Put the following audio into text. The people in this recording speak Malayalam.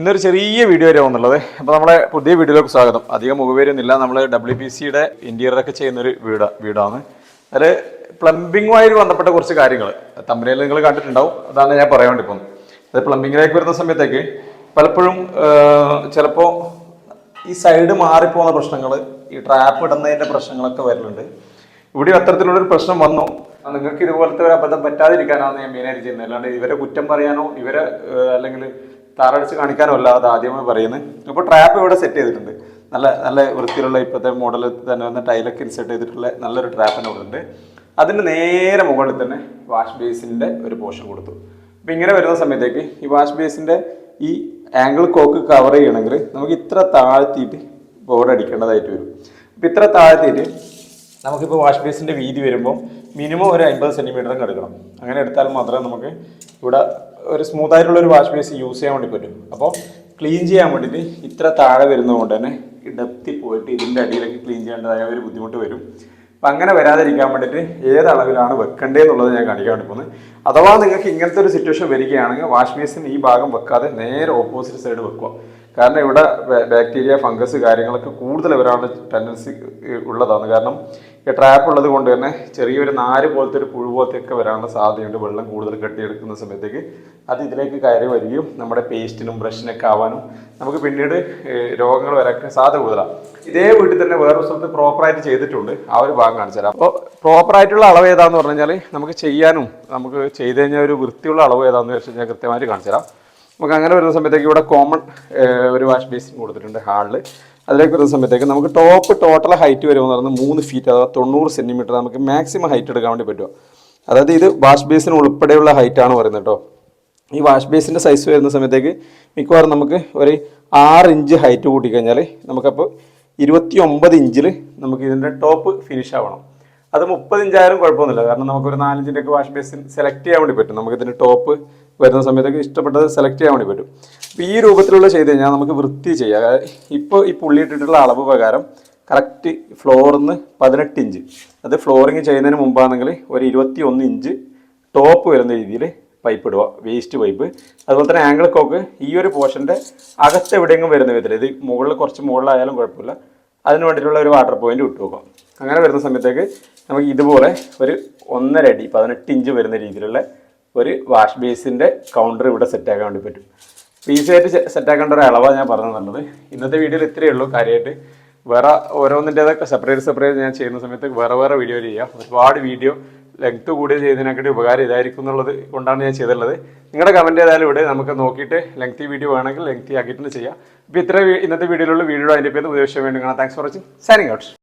ഇന്നൊരു ചെറിയ വീഡിയോ വരെ വന്നുള്ളത് അപ്പോൾ നമ്മളെ പുതിയ വീഡിയോയിലേക്ക് സ്വാഗതം. അധികം മുഖപേരൊന്നുമില്ല നമ്മൾ ഡബ്ല്യു പി സിയുടെ ഇന്റീരിയറൊക്കെ ചെയ്യുന്നൊരു വീട് വീടാണ്. അതിൽ പ്ലംബിങ്ങുമായിട്ട് ബന്ധപ്പെട്ട കുറച്ച് കാര്യങ്ങൾ തമ്പനിയിൽ നിങ്ങൾ കണ്ടിട്ടുണ്ടാവും. അതാണ് ഞാൻ പറയാൻ വേണ്ടി പോകുന്നത് അത് പ്ലംബിങ്ങിലേക്ക് വരുന്ന സമയത്തേക്ക് പലപ്പോഴും ചിലപ്പോൾ ഈ സൈഡ് മാറിപ്പോകുന്ന പ്രശ്നങ്ങൾ ഈ ട്രാപ്പ് ഇടുന്നതിന്റെ പ്രശ്നങ്ങളൊക്കെ വരുന്നുണ്ട് ഇവിടെ അത്തരത്തിലുള്ളൊരു പ്രശ്നം വന്നു. നിങ്ങൾക്ക് ഇതുപോലത്തെ ഒരു അബദ്ധം പറ്റാതിരിക്കാനാണ് ഞാൻ മെയിനായിട്ട് ചെയ്യുന്നത്. അല്ലാണ്ട് ഇവരെ കുറ്റം പറയാനോ ഇവരെ അല്ലെങ്കിൽ താറടിച്ച് കാണിക്കാനോ അത് ആദ്യമേ പറയുന്നത് അപ്പോൾ ട്രാപ്പ് ഇവിടെ സെറ്റ് ചെയ്തിട്ടുണ്ട്. നല്ല നല്ല വൃത്തിയിലുള്ള ഇപ്പോഴത്തെ മോഡൽ തന്നെ വന്ന ടൈലൊക്കെ ഇൻസെർട്ട് ചെയ്തിട്ടുള്ള നല്ലൊരു ട്രാപ്പിന് ഇവിടെ ഉണ്ട് അതിന് നേരെ മുകളിൽ തന്നെ വാഷ് ബേസിന്റെ ഒരു പോർഷൻ കൊടുത്തു. അപ്പം ഇങ്ങനെ വരുന്ന സമയത്തേക്ക് ഈ വാഷ് ബേസിന്റെ ഈ ആംഗിൾ കോക്ക് കവർ ചെയ്യണമെങ്കിൽ നമുക്ക് ഇത്ര താഴ്ത്തിയിട്ട് ബോർഡ് അടിക്കേണ്ടതായിട്ട് വരും. അപ്പം ഇത്ര താഴ്ത്തിയിട്ട് നമുക്കിപ്പോൾ വാഷ് ബേസിന്റെ വീതി വരുമ്പോൾ മിനിമം ഒരു അമ്പത് സെന്റിമീറ്ററും എടുക്കണം. അങ്ങനെ എടുത്താൽ മാത്രമേ നമുക്ക് ഇവിടെ ഒരു സ്മൂത്ത് ആയിട്ടുള്ള ഒരു വാഷ് ബേസ് യൂസ് ചെയ്യാൻ വേണ്ടി പറ്റും. അപ്പോൾ ക്ലീൻ ചെയ്യാൻ വേണ്ടിയിട്ട് ഇത്ര താഴെ വരുന്നതുകൊണ്ട് തന്നെ ഡെപ്തി പോയിട്ട് ഇതിന്റെ അടിയിലേക്ക് ക്ലീൻ ചെയ്യേണ്ടതായ ഒരു ബുദ്ധിമുട്ട് വരും. അപ്പം അങ്ങനെ വരാതിരിക്കാൻ വേണ്ടിയിട്ട് ഏത് അളവിലാണ് വെക്കേണ്ടതെന്നുള്ളത് ഞാൻ കാണിക്കാൻ വേണ്ടി പോകുന്നത്. അഥവാ നിങ്ങൾക്ക് ഇങ്ങനത്തെ ഒരു സിറ്റുവേഷൻ വരികയാണെങ്കിൽ വാഷ് ബേസിന് ഈ ഭാഗം വെക്കാതെ നേരെ ഓപ്പോസിറ്റ് സൈഡ് വെക്കുക. കാരണം ഇവിടെ ബാക്ടീരിയ ഫംഗസ് കാര്യങ്ങളൊക്കെ കൂടുതൽ വരാനുള്ള ടെൻഡൻസി ഉള്ളതാണ്. കാരണം ഈ ട്രാപ്പ് ഉള്ളത് കൊണ്ട് തന്നെ ചെറിയൊരു നാര് പോലത്തെ ഒരു പുഴു പോലത്തെ ഒക്കെ വരാനുള്ള സാധ്യതയുണ്ട്. വെള്ളം കൂടുതൽ കെട്ടിയെടുക്കുന്ന സമയത്തേക്ക് അത് ഇതിലേക്ക് കയറി വരികയും നമ്മുടെ പേസ്റ്റിനും ബ്രഷിനൊക്കെ ആവാനും നമുക്ക് പിന്നീട് രോഗങ്ങൾ വരാൻ സാധ്യത കൂടുതലാണ്. ഇതേ വീട്ടിൽ തന്നെ വേറൊരു സ്ഥലത്ത് പ്രോപ്പറായിട്ട് ചെയ്തിട്ടുണ്ട്. ആ ഒരു ഭാഗം കാണിച്ചു തരാം. അപ്പോൾ പ്രോപ്പറായിട്ടുള്ള അളവ് ഏതാന്ന് പറഞ്ഞു കഴിഞ്ഞാൽ നമുക്ക് ചെയ്യാനും നമുക്ക് ചെയ്ത് കഴിഞ്ഞാൽ ഒരു വൃത്തിയുള്ള അളവ് ഏതാണെന്ന് വെച്ച് കഴിഞ്ഞാൽ കൃത്യമായിട്ട് കാണിച്ചു തരാം. നമുക്ക് അങ്ങനെ വരുന്ന സമയത്തേക്ക് ഇവിടെ കോമൺ ഒരു വാഷ് ബേസിൻ കൊടുത്തിട്ടുണ്ട് ഹാളിൽ അതിലേക്ക് വരുന്ന സമയത്തേക്ക് നമുക്ക് ടോപ്പ് ടോട്ടൽ ഹൈറ്റ് വരുമെന്ന് പറയുന്നത് മൂന്ന് ഫീറ്റ് അഥവാ തൊണ്ണൂറ് സെന്റിമീറ്റർ നമുക്ക് മാക്സിമം ഹൈറ്റ് എടുക്കാൻ വേണ്ടി പറ്റുമോ അതായത് ഇത് വാഷ് ബേസിന് ഉൾപ്പെടെയുള്ള ഹൈറ്റാണ് പറയുന്നത് കേട്ടോ. ഈ വാഷ് ബേസിന്റെ സൈസ് വരുന്ന സമയത്തേക്ക് മിക്കവാറും നമുക്ക് ഒരു ആറ് ഇഞ്ച് ഹൈറ്റ് കൂട്ടിക്കഴിഞ്ഞാൽ നമുക്കപ്പോൾ ഇരുപത്തി ഒമ്പത് ഇഞ്ചിൽ നമുക്ക് ഇതിന്റെ ടോപ്പ് ഫിനിഷ് ആവണം. അത് മുപ്പത് ഇഞ്ചായാലും കുഴപ്പമൊന്നുമില്ല. കാരണം നമുക്കൊരു നാലഞ്ചിന്റെയൊക്കെ വാഷ് ബേസിൻ സെലക്ട് ചെയ്യാൻ വേണ്ടി പറ്റും. നമുക്കിതിന്റെ ടോപ്പ് വരുന്ന സമയത്തൊക്കെ ഇഷ്ടപ്പെട്ടത് സെലക്ട് ചെയ്യാൻ വേണ്ടി പറ്റും. അപ്പോൾ ഈ രൂപത്തിലുള്ള ചെയ്ത് കഴിഞ്ഞാൽ നമുക്ക് വൃത്തി ചെയ്യാം. ഇപ്പോൾ ഈ പുള്ളി ഇട്ടിട്ടുള്ള അളവ് പ്രകാരം കറക്റ്റ് ഫ്ലോറിന്ന് പതിനെട്ട് ഇഞ്ച്. അത് ഫ്ലോറിങ് ചെയ്യുന്നതിന് മുമ്പാണെങ്കിൽ ഒരു ഇരുപത്തി ഒന്ന് ഇഞ്ച് ടോപ്പ് വരുന്ന രീതിയിൽ പൈപ്പ് ഇടുക വേസ്റ്റ് പൈപ്പ് അതുപോലെ തന്നെ ആംഗിൾ കോക്ക് ഈ ഒരു പോർഷന്റെ അകത്ത് എവിടെയെങ്കിലും വരുന്ന വിധത്തിൽ ഇത് മുകളിൽ കുറച്ച് മുകളിലായാലും കുഴപ്പമില്ല. അതിന് വേണ്ടിയിട്ടുള്ള ഒരു വാട്ടർ പോയിന്റ് ഇട്ട് വെക്കുക അങ്ങനെ വരുന്ന സമയത്തേക്ക് നമുക്ക് ഇതുപോലെ ഒരു ഒന്നര അടി പതിനെട്ട് ഇഞ്ച് വരുന്ന രീതിയിലുള്ള ഒരു വാഷ് ബേസിന്റെ കൗണ്ടർ ഇവിടെ സെറ്റാക്കാൻ വേണ്ടി പറ്റും. ഈസിയായിട്ട് സെറ്റാക്കേണ്ട ഒരു അളവാണ് ഞാൻ പറഞ്ഞത് ഇന്നത്തെ വീഡിയോയിൽ ഇത്രയേ ഉള്ളൂ കാര്യമായിട്ട് വേറെ ഓരോന്നിന്റെതൊക്കെ സെപ്പറേറ്റ് സെപ്പറേറ്റ് ഞാൻ ചെയ്യുന്ന സമയത്ത് വേറെ വേറെ വീഡിയോ ചെയ്യാം. ഒരുപാട് വീഡിയോ ലെങ്ത് കൂടി ചെയ്തതിനെക്കാട്ടി ഉപകാരം ഇതായിരിക്കും എന്നുള്ളത് കൊണ്ടാണ് ഞാൻ ചെയ്തിട്ടുള്ളത് നിങ്ങളുടെ കമന്റ് ഏതായാലും ഇവിടെ നമുക്ക് നോക്കിയിട്ട് ലെങ്തി വീഡിയോ വേണമെങ്കിൽ ലെങ്തി ആക്കിയിട്ട് ചെയ്യാം. ഇപ്പോൾ ഇത്ര ഇന്നത്തെ വീഡിയോയിലുള്ള വീഡിയോ അതിന്റെ പേര് ഉദ്ദേശം വേണ്ടി കാണാം. Thanks for watching signing out